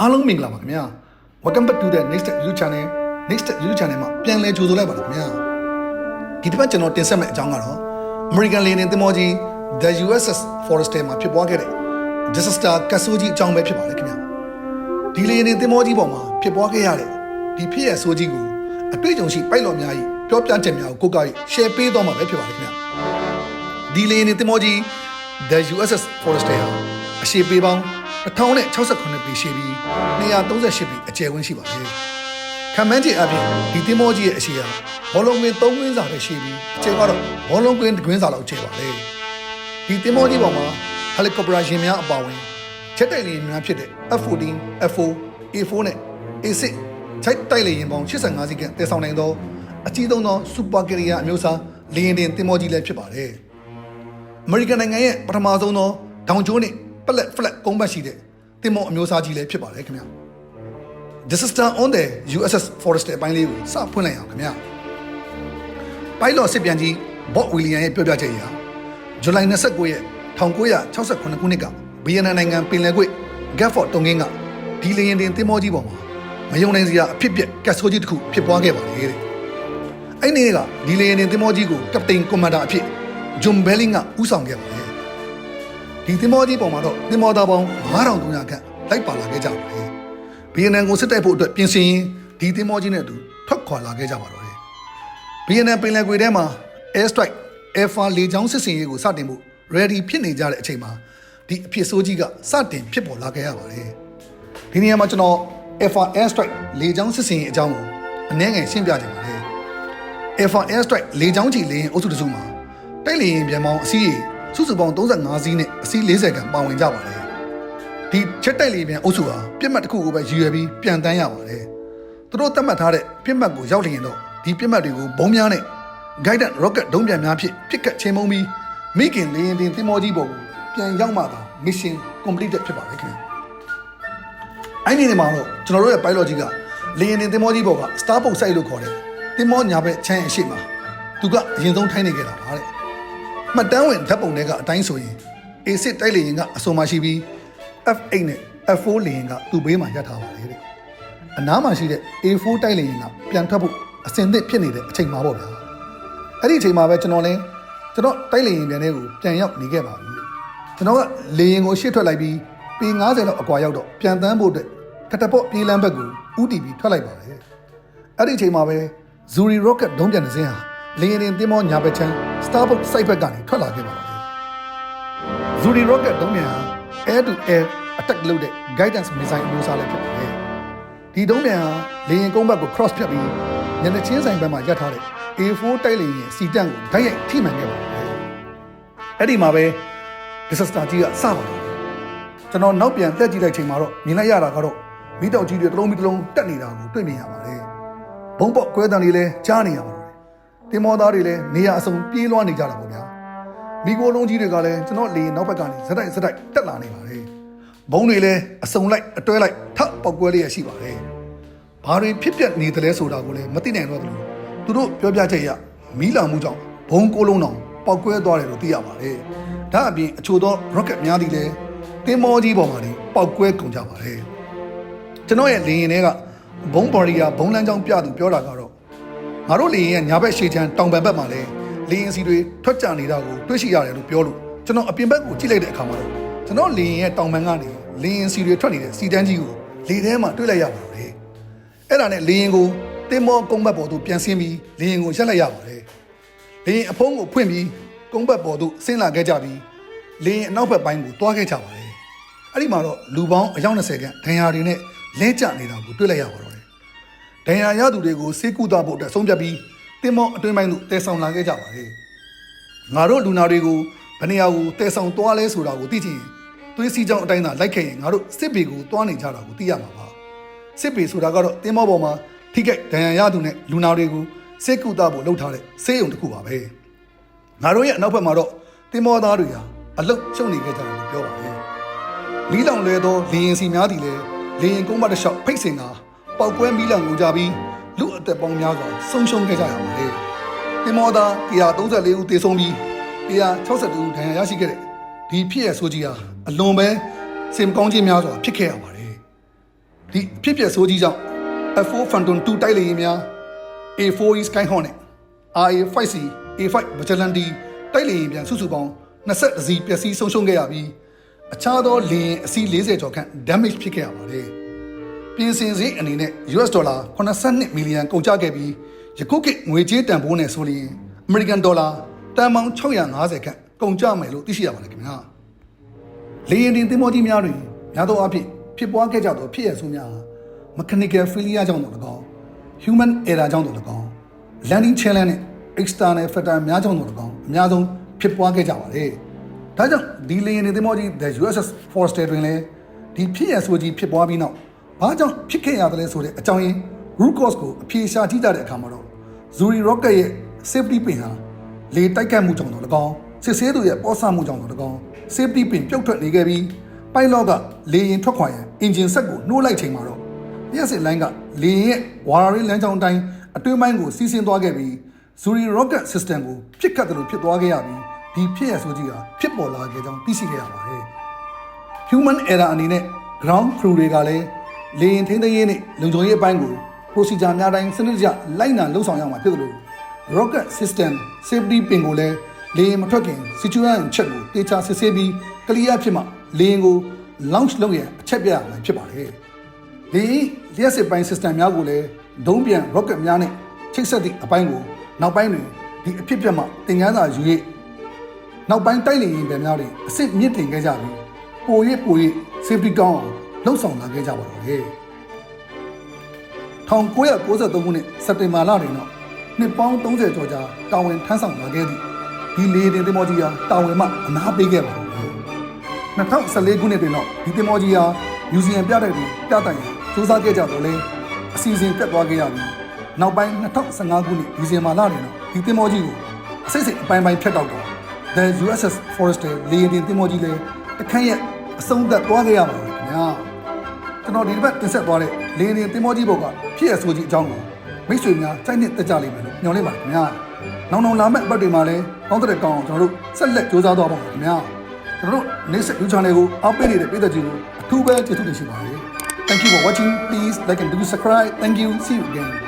အားလုံးမင်္ဂလာပါခင်ဗျာ Welcome back to the next YouTube channel next YouTube channel မှာပြန်လည်ကြိုဆိုလိုက်ပါလားခင်ဗျာဒီတစ်ပတ်ကျွန်တော်တင်ဆက်မယ့်အကြောင်းကတော့ American လေယာဉ်သင်္ဘောကြီး The USS Forester မှာဖြစ်ပွားခဲ့တဲ့ disaster ကတ်ဆိုးကြီးအကြောင်းပဲဖြစ်ပါလေခင်ဗျာဒီလေယာဉ်သင်္ဘောကြီးပေါ်မှာဖြစ်ပွားခဲ့ရတဲ့ဒီဖြစ်ရဆိုးကြီးကိုအတွေ့အကြုံရှိပိုက်လော်များကြီးပြောပြချက်များကိုကိုးကား share ပေးတော့မှာပဲဖြစ်ပါလေခင်ဗျာဒီလေယာဉ်တင်မောကြီး The USS Forester ဟာအရှည်ပေပေါင်း 1068ပေရှိပြီး238ပေအကျယ်ဝန်းရှိပါတယ်။ခံမှန်းကြည့်အပြင်ဒီတင်မောကြီးရဲ့အရှည်ဟာဘောလုံးကွင်း3ကွင်းစာပဲရှိပြီးအကျယ်ကတော့ဘောလုံးကွင်း1ကွင်းစာလောက်ကျယ်ပါလေ။ဒီတင်မောကြီးပေါ်မှာဟယ်လီကော်ပတာယာဉ်များအပါအဝင်ချက်တိုက်လေယာဉ်များဖြစ်တဲ့ F14, F4, A4 နဲ့ A6 ချက်တိုက်လေယာဉ်ပေါင်း85စီးကတည်ဆောင်နိုင်သောအကြီးဆုံးသောစူပါကရီယာအမျိုးအစားလေယာဉ်တင်တင်မောကြီးလည်းဖြစ်ပါတယ်။အမေရိကန်နိုင်ငံရဲ့ပထမဆုံးသောဒေါင်ကျိုးနဲ့ ပလက်ဖလက်ကုန်းပတ်ရှိတဲ့တင်မောအမျိုးအစားကြီးလည်းဖြစ်ပါတယ်ခင်ဗျာ Disaster on the USS Forester အပိုင်းလေးကိုစဖွင့်လိုက်အောင်ခင်ဗျာပိုင်လော့စစ်ပြန်ကြီးဘော့ဝီလီယံရဲ့ပြောပြချက်အရဇူလိုင်29ရက်1968ခုနှစ်ကဗီယက်နမ်နိုင်ငံပင်လယ်ကွေ့ Gafford တုံကင်းကဒီလေယာဉ်တင်တင်မောကြီးပေါ်မှာမယုံနိုင်စရာအဖြစ်ပြက်ကတ်ဆိုးကြီးတစ်ခုဖြစ်ပွားခဲ့ပါလေတဲ့အဲ့ဒီနေ့ကဒီလေယာဉ်တင်သင်္ဘောကြီးကိုကပတိန်ကွန်မန်ဒါအဖြစ်ဂျွန်ဘဲလင်းကဦးဆောင်ခဲ့ပါတယ်။ ဒီသင်္ဘောကြီးပေါ်မှာတော့သင်္ဘောသားပေါင်း9300ခန့်လိုက်ပါလာခဲ့ကြပါတယ်။ဗီယက်နမ်ကိုစစ်တိုက်ဖို့အတွက်ပြင်ဆင်ရင်းဒီသင်္ဘောကြီးနဲ့အတူထွက်ခွာလာခဲ့ကြပါတော့တယ်။ဗီယက်နမ်ပင်လယ်ကွေထဲမှာ Air Strike Air Force လေကြောင်းစစ်စင်ရေးကိုစတင်ဖို့ ready ဖြစ်နေကြတဲ့အချိန်မှာဒီအဖြစ်ဆိုးကြီးကစတင်ဖြစ်ပေါ်လာခဲ့ရပါတယ်။ဒီနေရာမှာကျွန်တော် Air Force Air Strike လေကြောင်းစစ်စင်ရေးအကြောင်းကိုအနည်းငယ်ရှင်းပြချင်ပါတယ်။ Alpha Air Strike လေကြောင်းချီလေယာဉ်အုပ်စုတစ်စုမှာတိုက်လေယာဉ်ပြန်ပေါင်းအစီးရေ စုစုပေါင်း35စီးနဲ့အစီး40ခန့်ပါဝင်ကြပါတယ်။ဒီချက်တိုက်လေယာဉ်ပြန်အုပ်စုဟာပြစ်မှတ်တစ်ခုကိုပဲရည်ရွယ်ပြီးပြန်တန်းရပါတယ်။သူတို့သတ်မှတ်ထားတဲ့ပြစ်မှတ်ကိုရောက်လျင်တော့ဒီပြစ်မှတ်တွေကိုဘုံများနဲ့ guidance rocket ဒုံးပြန်များဖြင့်ပြစ်ကတ်ချင်းမုံပြီးမိခင်လေယာဉ်တင်သင်္ဘောကြီးပေါ်ကိုပြန်ရောက်မှသာ mission completed ဖြစ်ပါလေခင်ဗျာ။အဲ့ဒီနေမှာတော့ကျွန်တော်တို့ရဲ့ pilot ကြီးကလေယာဉ်တင်သင်္ဘောကြီးပေါ်က Starboat site လို့ခေါ်တဲ့သင်္ဘောညာဘက်ချမ်းရဲ့အရှိမသူကအရင်ဆုံးထိုင်းနေခဲ့တာပါတဲ့ မှတ်တမ်းဝင်ဓာတ်ပုံတွေကအတိုင်းဆိုရင် A6 တိုက်လေယာဉ်ကအစုံမှရှိပြီး F8 နဲ့ F4 လေယာဉ်ကသူ့ဘေးမှာရပ်ထားပါလေတဲ့အနားမှာရှိတဲ့ A4 တိုက်လေယာဉ်ကပြန်ထွက်ဖို့အစင်သစ်ဖြစ်နေတဲ့အချိန်မှာပေါ့ဗျာအဲ့ဒီအချိန်မှာပဲကျွန်တော်လည်းကျွန်တော်တိုက်လေယာဉ်ပြန်လေးကိုပြန်ရောက်နေခဲ့ပါပြီကျွန်တော်ကလေယာဉ်ကိုရှေ့ထွက်လိုက်ပြီးပေ90လောက်အကွာရောက်တော့ပြန်တန်းဖို့အတွက်ကတပေါ့ပြေးလမ်းဘက်ကိုဥတီပြီးထွက်လိုက်ပါတယ်အဲ့ဒီအချိန်မှာပဲ Zuri Rocket ဒုံးပြန်တစ်စင်းဟာ လေယာဉ်တင်သင်္ဘောညာဘက်ချမ်း Starbuck site ဘက်ကနေထွက်လာခဲ့ပါတော့တယ်။ Zuri Rocket ဒုံးပြန်ဟာ air to air attack လုပ်တဲ့ guidance missile အမျိုးအစားလေးဖြစ်ပါတယ်။ဒီဒုံးပြန်ဟာလေယာဉ်ကုန်းဘက်ကို cross ဖြတ်ပြီးညနေချင်းဆိုင်ဘက်မှာရပ်ထားတဲ့ A4 တိုက်လေယာဉ်စီတန့်ကိုဓာတ်ရိုက်ထိမှန်ခဲ့ပါတယ်။အဲ့ဒီမှာပဲ disaster ကြီးကစပါတော့တယ်။ကျွန်တော်နောက်ပြန်တက်ကြည့်လိုက်ချိန်မှာတော့မြင်လိုက်ရတာကတော့မိတောက်ကြီးတွေတစ်လုံးပြီးတစ်လုံးတက်နေတာကိုတွေ့မြင်ရပါတယ်။ဘုံပေါက်ကွဲတံတွေလည်းကြားနေရပါတော့တယ်။ တင်မောသားတွေလည်းနေရအစုံပြေးလွှားနေကြတာပေါ့ဗျာ။မိโกလုံးကြီးတွေကလည်းကျွန်တော်လေနောက်ဘက်ကနေဇက်တိုက်ဇက်တိုက်တက်လာနေပါတယ်။ဘုံတွေလည်းအစုံလိုက်အတွဲလိုက်ထပ်ပေါက်ကွဲလေးရရှိပါတယ်။ဘာတွေဖြစ်ပျက်နေသလဲဆိုတာကိုလည်းမသိနိုင်တော့သလိုသူတို့ပြောပြချက်အရမီးလောင်မှုကြောင့်ဘုံကိုလုံးတော်ပေါက်ကွဲသွားတယ်လို့သိရပါတယ်။ဒါအပြင်အချို့သော rocket များသည်လည်းတင်မောကြီးပေါ်မှာနေပေါက်ကွဲကုန်ကြပါတယ်။ကျွန်တော်ရဲ့လေရင်တွေကဘုံဘော်ရီယာဘုံလန်းချောင်းပြသူပြောတာကတော့ ငါတို့လေရင်ရဲ့ညာဘက်ရှေ့ချမ်းတောင်ဘက်ဘက်မှာလဲလေရင်စီတွေထွက်ကြနေတာကိုတွေ့ရှိရတယ်လို့ပြောလို့ကျွန်တော်အပြင်ဘက်ကိုကြည့်လိုက်တဲ့အခါမှာတော့ကျွန်တော်လေရင်ရဲ့တောင်ဘက်ကနေလေရင်စီတွေထွက်နေတဲ့စီတန်းကြီးကိုလေထဲမှာတွေ့လိုက်ရပါတယ်အဲ့ဒါနဲ့လေရင်ကိုတင်မောကုန်းဘက်ပေါ်သို့ပြန်ဆင်းပြီးလေရင်ကိုရက်လိုက်ရပါတယ်လေရင်အဖုံးကိုဖွင့်ပြီးကုန်းဘက်ပေါ်သို့ဆင်းလာခဲ့ကြပြီးလေရင်အနောက်ဘက်ပိုင်းကိုတွားခဲ့ကြပါတယ်အဲ့ဒီမှာတော့လူပေါင်းအယောက်20ခန့်ဒဏ်ရာတွေနဲ့လဲကျနေတာကိုတွေ့လိုက်ရပါတော့တယ်။ ဒဏ်ရာရသူတွေကိုဆေးကုသဖို့အတွက်ဆုံးဖြတ်ပြီးတင်မောအတွင်းပိုင်းသို့တည်ဆောင်လာခဲ့ကြပါတယ်။ငါတို့လူနာတွေကိုဘယ်နေရာကိုတည်ဆောင်သွားလဲဆိုတာကိုသိချင်ရင်သွေးစီးကြောင်းအတိုင်းသာလိုက်ခဲ့ရင်ငါတို့စစ်ပေကိုသွားနေကြတာကိုသိရမှာပါ။စစ်ပေဆိုတာကတော့တင်မောပေါ်မှာထိခိုက်ဒဏ်ရာရသူနဲ့လူနာတွေကိုဆေးကုသဖို့လုပ်ထားတဲ့ဆေးရုံတစ်ခုပါပဲ။ငါတို့ရဲ့အနောက်ဘက်မှာတော့တင်မောသားတွေဟာအလုတ်ရှုံနေခဲ့ကြတယ်လို့ပြောပါတယ်မီးလောင်လဲသောလေရင်စီများသည်လည်းလေရင်ကုန်းမတစ်လျှောက်ဖိတ်စင်က ပောက်ကွဲမီးလောင်ကိုကြပြီးလူအသက်ပေါင်းများစွာဆုံးရှုံးခဲ့ကြရပါတယ်။တင်မောသား134ဦးသေဆုံးပြီး162ဦးဒဏ်ရာရရှိခဲ့တဲ့ဒီဖြစ်ရဆိုကြီးဟာအလွန်ပဲစင်ကောင်းခြင်းများစွာဖြစ်ခဲ့ရပါတယ်။ဒီအဖြစ်အပျက်ဆိုးကြီးကြောင့် F4 Phantom 2တိုက်လေယာဉ်များ A4E Skyhawk နဲ့ RA5C A5 Vigilante တိုက်လေယာဉ်ပြန်စုစုပေါင်း20စီပျက်စီးဆုံးရှုံးခဲ့ရပြီးအခြားသောလေယာဉ်အစီး40ကျော်ခန့် damage ဖြစ်ခဲ့ရပါတယ်။ ပြင်ဆင်စရိတ်အနေနဲ့ US ဒေါ်လာ82မီလီယံကုန်ကျခဲ့ပြီးယခုခေတ်ငွေကြေးတန်ဖိုးနဲ့ဆိုရင်အမေရိကန်ဒေါ်လာတန်ပေါင်း650ခန့်ကုန်ကျမယ်လို့သိရှိရပါတယ်ခင်ဗျာ။လေယာဉ်တင်သင်္ဘောကြီးများတွင်များသောအားဖြင့်ဖြစ်ပွားခဲ့ကြသောဖြစ်ရဆိုးများဟာ mechanical failure ကြောင့်တို့၎င်း human error ကြောင့်တို့၎င်း landing challenge နဲ့ external factor များကြောင့်တို့၎င်းအများဆုံးဖြစ်ပွားခဲ့ကြပါတယ်။ဒါကြောင့်ဒီလေယာဉ်တွေသင်္ဘောကြီး the USS Forester တွင်လည်းဒီဖြစ်ရဆိုးကြီးဖြစ်ပွားပြီးနောက် ဘာကြောင့်ဖြစ်ခဲ့ရတယ်လဲဆိုတဲ့အကြောင်းရင်း root cause ကိုအဖြေရှာကြည့်ကြတဲ့အခါမှာတော့ Zuri rocket ရဲ့ safety pin ဟာလေတိုက်ခတ်မှုကြောင့်တို့၎င်းစစ်ဆေးသူရဲ့ပေါ်ဆမှုကြောင့်တို့၎င်း safety pin ပြုတ်ထွက်နေခဲ့ပြီး pilot ကလေယာဉ်ထွက်ခွာရန် engine set ကိုနှိုးလိုက်ချိန်မှာတော့လျှက်စစ်လိုင်းကလေယာဉ်ရဲ့ဝါရီလမ်းကြောင်းတိုင်းအတွင်းပိုင်းကိုစီးဆင်းသွားခဲ့ပြီး Zuri rocket system ကိုပြစ်ခတ်တယ်လို့ဖြစ်သွားခဲ့ရပြီးဒီဖြစ်ရဆိုကြီးဟာဖြစ်ပေါ်လာခဲ့ကြောင်းသိရှိခဲ့ရပါတယ်။ human error အနေနဲ့ ground crew တွေကလည်း လေယာဉ်ထိန်းသိမ်းရေးနဲ့လုံခြုံရေးအပိုင်းကို procedure များတိုင်းစနစ်တကျလိုက်နာလုပ်ဆောင်ရမှာဖြစ်တယ်လို့ rocket system safety pin ကိုလည်းလေယာဉ်မထွက်ခင် situation check ကိုတေချာစစ်ဆေးပြီး clear ဖြစ်မှလေယာဉ်ကို launch လုပ်ရန်အချက်ပြရမှာဖြစ်ပါတယ်။ဒီလျှက်စစ်ပိုင်း system များကိုလည်းဒုံးပြန် rocket များနဲ့ချိတ်ဆက်သည့်အပိုင်းကိုနောက်ပိုင်းတွင်ဒီအဖြစ်အပျက်မှသင်ခန်းစာယူ၍နောက်ပိုင်းတိုက်လေယာဉ်ပြန်များတွင်အစ်စ်မြင့်တင်ခဲ့ကြပြီးပို၍ပို၍ safety ကောင်းအောင် လှုပ်ဆောင်လာခဲ့ကြပါတော့တယ်1993ခုနှစ်စက်တင်ဘာလတွင်တော့နှစ်ပေါင်း30ကျော်ကြာတာဝန်ထမ်းဆောင်လာခဲ့သည့်ဒီလေယာဉ်တင်သင်္ဘောကြီးဟာတာဝန်မှအနာပေးခဲ့ပါတော့တယ်2014ခုနှစ်တွင်တော့ဒီတင်မောကြီးဟာမြူဇီယံပြတိုက်တွင်ပြတိုက်ရန်စူးစမ်းခဲ့ကြတော့လေအစီအစဉ်ပြတ်သွားခဲ့ရပြီးနောက်ပိုင်း2015ခုနှစ်ဒီဇင်ဘာလတွင်တော့ဒီတင်မောကြီးကိုအစိတ်စိတ်အပိုင်းပိုင်းဖြတ်တောက်တော့ The USS Forester လေယာဉ်တင်တင်မောကြီးလည်းတစ်ခန့်ရက်အဆုံးသတ်သွားခဲ့ရပါတယ်ခင်ဗျာ ကျွန်တော်ဒီတစ်ပတ်တင်ဆက်သွားတဲ့လေယာဉ်တင်တင်မောကြီးဘုတ်ကဖြစ်ရဆိုကြီးအကြောင်းကိုမိတ်ဆွေများစိုက်နှစ်တက်ကြလိမ့်မယ်လို့ညွှန်လိုက်ပါတယ်ခင်ဗျာနောက်နောက်လာမယ့်အပတ်တွေမှာလည်းကောင်းတဲ့ကောင်းအောင်ကျွန်တော်တို့ဆက်လက်ကြိုးစားသွားပါမယ်ခင်ဗျာကျွန်တော်တို့ next YouTube channel ကိုအောက်ပေးနေတဲ့ပြည်သက်ကြီးကိုအထူးပဲကျေးဇူးတင်ရှိပါတယ် Thank you for watching please like and do subscribe thank you see you again